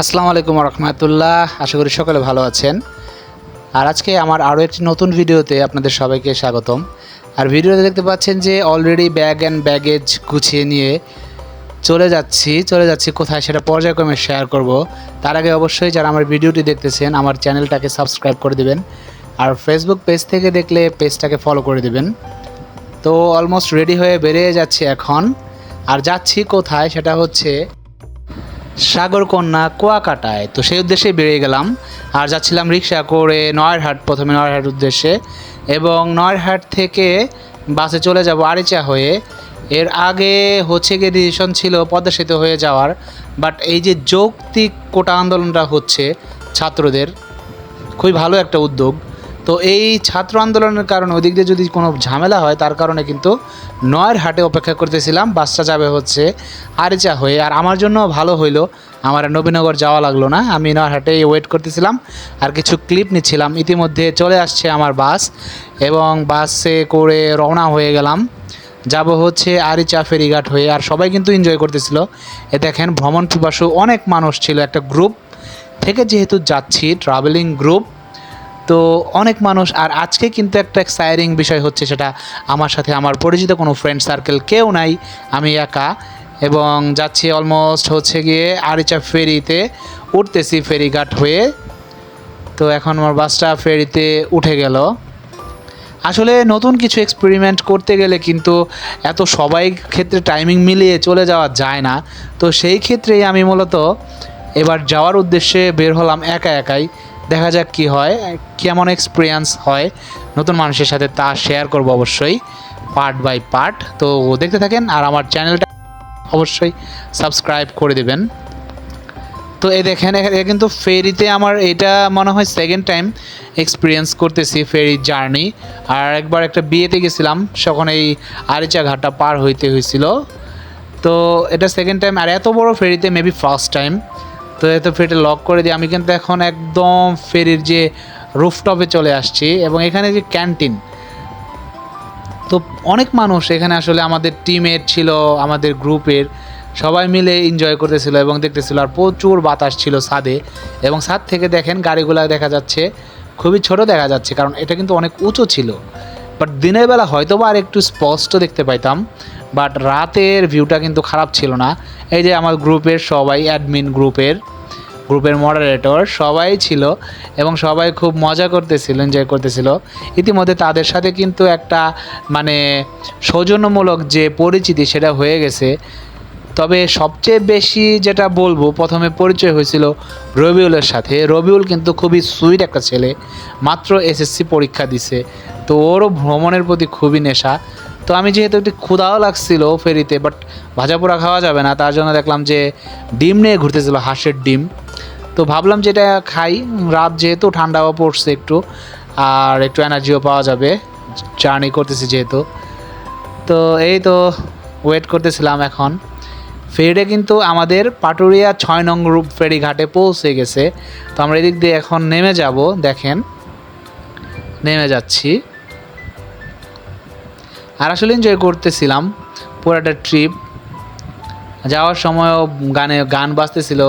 আসসালামু আলাইকুম রহমতুল্লাহ। আশা করি সকলে ভালো আছেন। আর আজকে আমার আরও একটি নতুন ভিডিওতে আপনাদের সবাইকে স্বাগতম। আর ভিডিওতে দেখতে পাচ্ছেন যে অলরেডি ব্যাগ অ্যান্ড ব্যাগেজ গুছিয়ে নিয়ে চলে যাচ্ছি। চলে যাচ্ছি কোথায় সেটা পর্যায়ক্রমে শেয়ার করব। তার আগে অবশ্যই যারা আমার ভিডিওটি দেখতেছেন, আমার চ্যানেলটাকে সাবস্ক্রাইব করে দিবেন। আর ফেসবুক পেজ থেকে দেখলে পেজটাকে ফলো করে দিবেন। তো অলমোস্ট রেডি হয়ে বেরিয়ে যাচ্ছি এখন। আর যাচ্ছি কোথায় সেটা হচ্ছে সাগরকন্যা কুয়াকাটায়। তো সেই উদ্দেশ্যে বেরিয়ে গেলাম। আর যাচ্ছিলাম রিক্সা করে নয়ারহাট, প্রথমে নয়ারহাট উদ্দেশ্যে। এবং নয়ারহাট থেকে বাসে চলে যাব আরিচা হয়ে। এর আগে হচ্ছে গিয়ে ডিসিশন ছিল পদ্মা সেতু হয়ে যাওয়ার। বাট এই যে যৌক্তিক কোটা আন্দোলনটা হচ্ছে ছাত্রদের, খুবই ভালো একটা উদ্যোগ। তো এই ছাত্র আন্দোলনের কারণে ওদিক দিয়ে যদি কোনো ঝামেলা হয়, তার কারণে কিন্তু নয়ের হাটে অপেক্ষা করতেছিলাম। বাসটা যাবে হচ্ছে আরিচা হয়ে। আর আমার জন্য ভালো হইল, আমার নবীনগর যাওয়া লাগল না। আমি নয়ের হাটে ওয়েট করতেছিলাম আর কিছু ক্লিপ নিচ্ছিলাম। ইতিমধ্যে চলে আসছে আমার বাস এবং বাসে করে রওনা হয়ে গেলাম। যাব হচ্ছে আরিচা ফেরিঘাট হয়ে। আর সবাই কিন্তু এনজয় করতেছিল। এ দেখেন, ভ্রমণ পিপাসু অনেক মানুষ ছিল একটা গ্রুপ থেকে যেহেতু যাচ্ছি ট্রাভেলিং গ্রুপ তো অনেক মানুষ, আর আজকে কিন্তু একটা এক্সাইরিং বিষয় হচ্ছে সেটা আমার সাথে আমার পরিচিত কোনো ফ্রেন্ড সার্কেল কেউ নাই, আমি একা। এবং যাচ্ছি অলমোস্ট হচ্ছে গিয়ে আরিচা ফেরিতে, উঠতেছি ফেরিঘাট হয়ে। তো এখন আমার বাসটা ফেরিতে উঠে গেল। আসলে নতুন কিছু এক্সপেরিমেন্ট করতে গেলে কিন্তু এত সবাই ক্ষেত্রে টাইমিং মিলিয়ে চলে যাওয়া যায় না। তো সেই ক্ষেত্রেই আমি মূলত এবার যাওয়ার উদ্দেশ্যে বের হলাম একা একাই। দেখা যাক কি হয়, কেমন এক্সপিরিয়েন্স হয়। নতুন মানুষের সাথে তা শেয়ার করব অবশ্যই পার্ট বাই পার্ট তো দেখতে থাকেন আর আমার চ্যানেলটা অবশ্যই সাবস্ক্রাইব করে দেবেন। তো এই দেখেন কিন্তু ফেরিতে আমার এটা মনে হয় সেকেন্ড টাইম এক্সপিরিয়েন্স করতেছি ফেরি জার্নি আর একবার একটা বিয়েতে গেছিলাম তখন এই আরিচা ঘাটটা পার হইতে হয়েছিল। তো এটা সেকেন্ড টাইম আর এত বড় ফেরিতে মেবি ফার্স্ট টাইম তো এত ফেটে লক করে দিয়ে আমি কিন্তু এখন একদম ফেরির যে রুফটপে চলে আসছি এবং এখানে যে ক্যান্টিন তো অনেক মানুষ এখানে আসলে আমাদের টিমের ছিল, আমাদের গ্রুপের সবাই মিলে এনজয় করতেছিল এবং দেখতেছিল আর প্রচুর বাতাস ছিল ছাদে এবং ছাদ থেকে দেখেন গাড়িগুলো দেখা যাচ্ছে, খুবই ছোট দেখা যাচ্ছে কারণ এটা কিন্তু অনেক উঁচু ছিল। বাট দিনের বেলা হয়তো বা আর একটু স্পষ্ট দেখতে পাইতাম বাট রাতের ভিউটা কিন্তু খারাপ ছিল না। এই যে আমার গ্রুপের সবাই অ্যাডমিন গ্রুপের গ্রুপের মডারেটর সবাই ছিল এবং সবাই খুব মজা করতেছিল এনজয় করতেছিল। ইতিমধ্যে তাদের সাথে কিন্তু একটা মানে সৌজন্যমূলক যে পরিচিতি সেটা হয়ে গেছে। তবে সবচেয়ে বেশি যেটা বলব, প্রথমে পরিচয় হয়েছিল রবিউলের সাথে। রবিউল কিন্তু খুবই সুইট একটা ছেলে, মাত্র এসএসসি পরীক্ষা দিছে। তো ওরও ভ্রমণের প্রতি খুবই নেশা। তো আমি যেহেতু একটু ক্ষুধাও লাগছিল ফেরিতে বাট ভাজা পোড়া খাওয়া যাবে না, তার জন্য দেখলাম যে ডিম নিয়ে ঘুরতেছিল, হাঁসের ডিম। তো ভাবলাম যেটা খাই। রাত যেহেতু ঠান্ডাও পড়ছে একটু, আর একটু এনার্জিও পাওয়া যাবে। জার্নি করতেছি যেহেতু। তো এই তো ওয়েট করতেছিলাম এখন। ফেরিটা কিন্তু আমাদের পাটুরিয়া ছয় নং রূপ ফেরি ঘাটে পৌঁছে গেছে। তো আমরা এদিক দিয়ে এখন নেমে যাব, দেখেন। নেমে যাচ্ছি। আর আসলে এনজয় করতেছিলাম পুরাটা ট্রিপ যাওয়ার সময়ও গানে গান বাজতেছিল।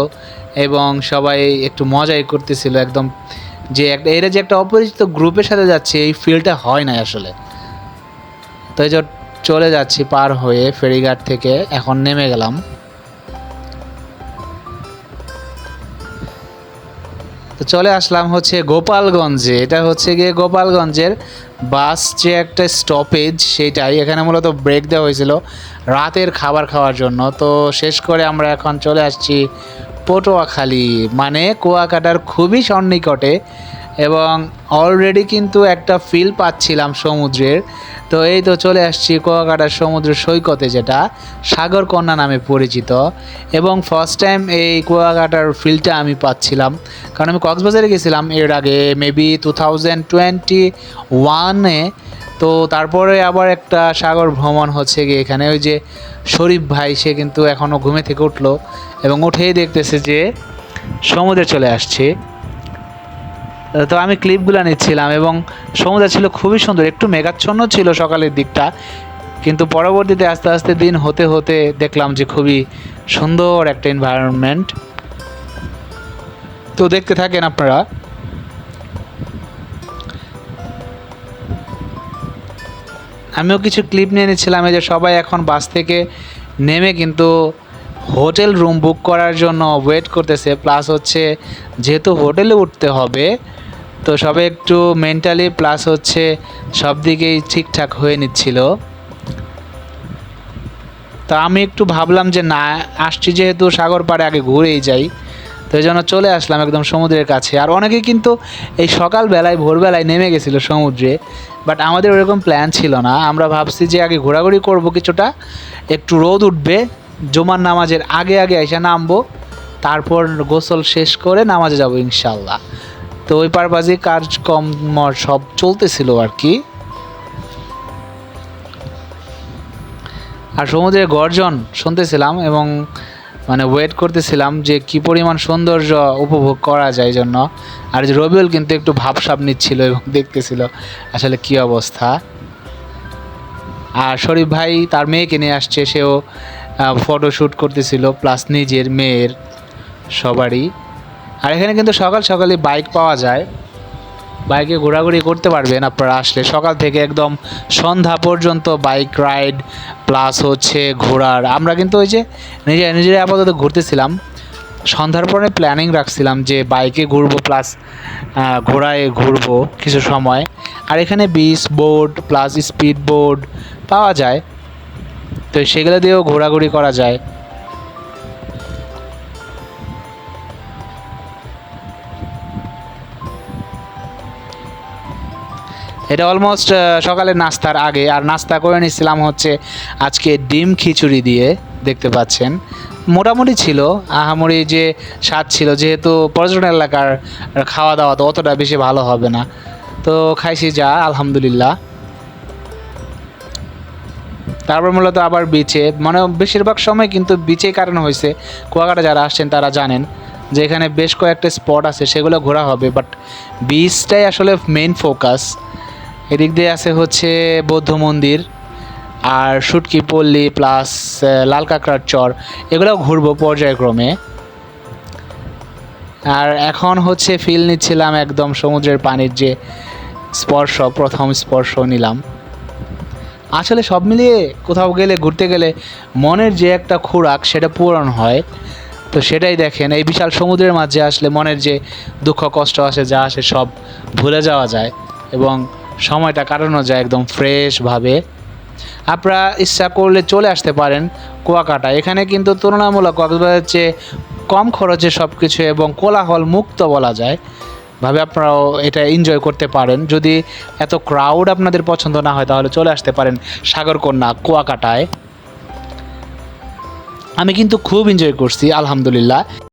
এবং সবাই একটু মজাই করতেছিল একদম যে একটা এরা যে একটা অপরিচিত গ্রুপের সাথে যাচ্ছে, এই ফিলটা হয় না আসলে। তো এই চলে যাচ্ছি পার হয়ে ফেরিঘাট থেকে, এখন নেমে গেলাম। তো চলে আসলাম হচ্ছে গোপালগঞ্জে। এটা হচ্ছে গিয়ে গোপালগঞ্জের বাস যে একটা স্টপেজ সেটাই। এখানে মূলত ব্রেক দেওয়া হয়েছিল রাতের খাবার খাওয়ার জন্য। তো শেষ করে আমরা এখন চলে আসছি পটুয়াখালী মানে কুয়াকাটার খুবই সন্নিকটে এবং অলরেডি কিন্তু একটা ফিল পাচ্ছিলাম সমুদ্রের। তো এই তো চলে আসছি কুয়াকাটার সমুদ্র সৈকতে, যেটা সাগরকন্যা নামে পরিচিত। এবং ফার্স্ট টাইম এই কুয়াকাটার ফিলটা আমি পাচ্ছিলাম। কারণ আমি কক্সবাজারে গেছিলাম এর আগে মেবি টু থাউজেন্ড টোয়েন্টি ওয়ানে তো তারপরে আবার একটা সাগর ভ্রমণ হচ্ছে গিয়ে এখানে। ওই যে শরীফ ভাই, সে কিন্তু এখনও ঘুমে থেকে উঠল এবং উঠেই দেখতেছে যে সমুদ্রে চলে আসছে। তো আমি ক্লিপগুলো নিচ্ছিলাম এবং সমুদ্র ছিল খুবই সুন্দর, একটু মেঘাচ্ছন্ন ছিল সকালের দিকটা, কিন্তু পরবর্তীতে আস্তে আস্তে দিন হতে হতে দেখলাম যে খুবই সুন্দর একটা এনভায়রনমেন্ট তো দেখতে থাকেন আপনারা। আমিও কিছু ক্লিপ নিয়ে নিচ্ছিলাম যে সবাই এখন বাস থেকে নেমে কিন্তু হোটেল রুম বুক করার জন্য ওয়েট করতেছে প্লাস হচ্ছে যেহেতু হোটেলে উঠতে হবে, তো সবাই একটু মেন্টালি প্লাস হচ্ছে সব দিকেই ঠিকঠাক হয়ে নিচ্ছিল। তা আমি একটু ভাবলাম যে না, আসছি যেহেতু সাগর পাড়ে আগে ঘুরেই যাই। তো এই জন্য চলে আসলাম একদম সমুদ্রের কাছে। আর অনেকে কিন্তু এই সকালবেলায়, ভোরবেলায় নেমে গেছিল সমুদ্রে বাট আমাদের ওরকম প্ল্যান ছিল না। আমরা ভাবছি যে আগে ঘোরাঘুরি করব কিছুটা, একটু রোদ উঠবে, জুমার নামাজের আগে আগে এসে নামবো, তারপর গোসল শেষ করে নামাজে যাব ইনশাল্লাহ তো ওই পারপাজে কাজকর্ম সব চলতেছিল আর কি। আর সমুদ্রের গর্জন শুনতেছিলাম এবং মানে ওয়েট করতেছিলাম যে কি পরিমাণ সৌন্দর্য উপভোগ করা যায় জন্য। আর যে রবিউল কিন্তু একটু ভাবসাব নিচ্ছিল এবং দেখতেছিল আসলে কি অবস্থা। আর শরীফ ভাই তার মেয়েকে নিয়ে আসছে, সেও ফটো শ্যুট করতেছিল প্লাস নিজের মেয়ের, সবারই। আর এখানে কিন্তু সকাল সকালে বাইক পাওয়া যায়। বাইকে ঘোরাঘুরি করতে পারবেন আপনারা আসলে। সকাল থেকে একদম সন্ধ্যা পর্যন্ত বাইক রাইড প্লাস হচ্ছে ঘোরার। আমরা কিন্তু ওই যে নিজে নিজেরা আপাতত ঘুরতেছিলাম। সন্ধ্যার পরে প্ল্যানিং রাখছিলাম যে বাইকে ঘুরবো প্লাস ঘোড়ায় ঘুরবো কিছু সময়। আর এখানে beach board plus speed board পাওয়া যায়। তো সেগুলো দিয়েও ঘোরাঘুরি করা যায়। এটা অলমোস্ট সকালের নাস্তার আগে, আর নাস্তা করে নিয়েছিলাম হচ্ছে আজকে ডিম খিচুড়ি দিয়ে, দেখতে পাচ্ছেন। মোটামুটি ছিল, আহামরি যে স্বাদ ছিল, যেহেতু পর্যটন এলাকার খাওয়া দাওয়া তো অতটা বেশি ভালো হবে না। তো খাইছি যা, আলহামদুলিল্লাহ। তারপর মূলত আবার বিচে মানে বেশিরভাগ সময় কিন্তু বিচে কারণ হয়েছে। কুয়াকাটা যারা আসছেন তারা জানেন যে এখানে বেশ কয়েকটা স্পট আছে, সেগুলো ঘোরা হবে বাট বিচটাই আসলে মেইন ফোকাস এদিক দিয়ে আছে হচ্ছে বৌদ্ধ মন্দির আর সুটকি, পল্লী প্লাস লাল কাঁকড়ার চর। এগুলোও ঘুরবো পর্যায়ক্রমে। আর এখন হচ্ছে ফিল নিচ্ছিলাম একদম সমুদ্রের পানির যে স্পর্শ, প্রথম স্পর্শ নিলাম। আসলে সব মিলিয়ে কোথাও গেলে, ঘুরতে গেলে মনের যে একটা খোরাক, সেটা পূরণ হয়। তো সেটাই দেখেন, এই বিশাল সমুদ্রের মাঝে আসলে মনের যে দুঃখ, কষ্ট আসে, যা আসে সব ভুলে যাওয়া যায়। এবং সময়টা কাটানো যায় একদম ফ্রেশভাবে আপনারা ইচ্ছা করলে চলে আসতে পারেন কুয়াকাটা। এখানে কিন্তু তুলনামূলক কক্সবাজারের চেয়ে কম খরচে সব কিছু এবং কোলাহল মুক্ত বলা যায়। ভাবে আপনারাও এটা এনজয় করতে পারেন। যদি এত ক্রাউড আপনাদের পছন্দ না হয় তাহলে চলে আসতে পারেন সাগরকন্যা কুয়াকাটায়। আমি কিন্তু খুব এনজয় করছি, আলহামদুলিল্লাহ।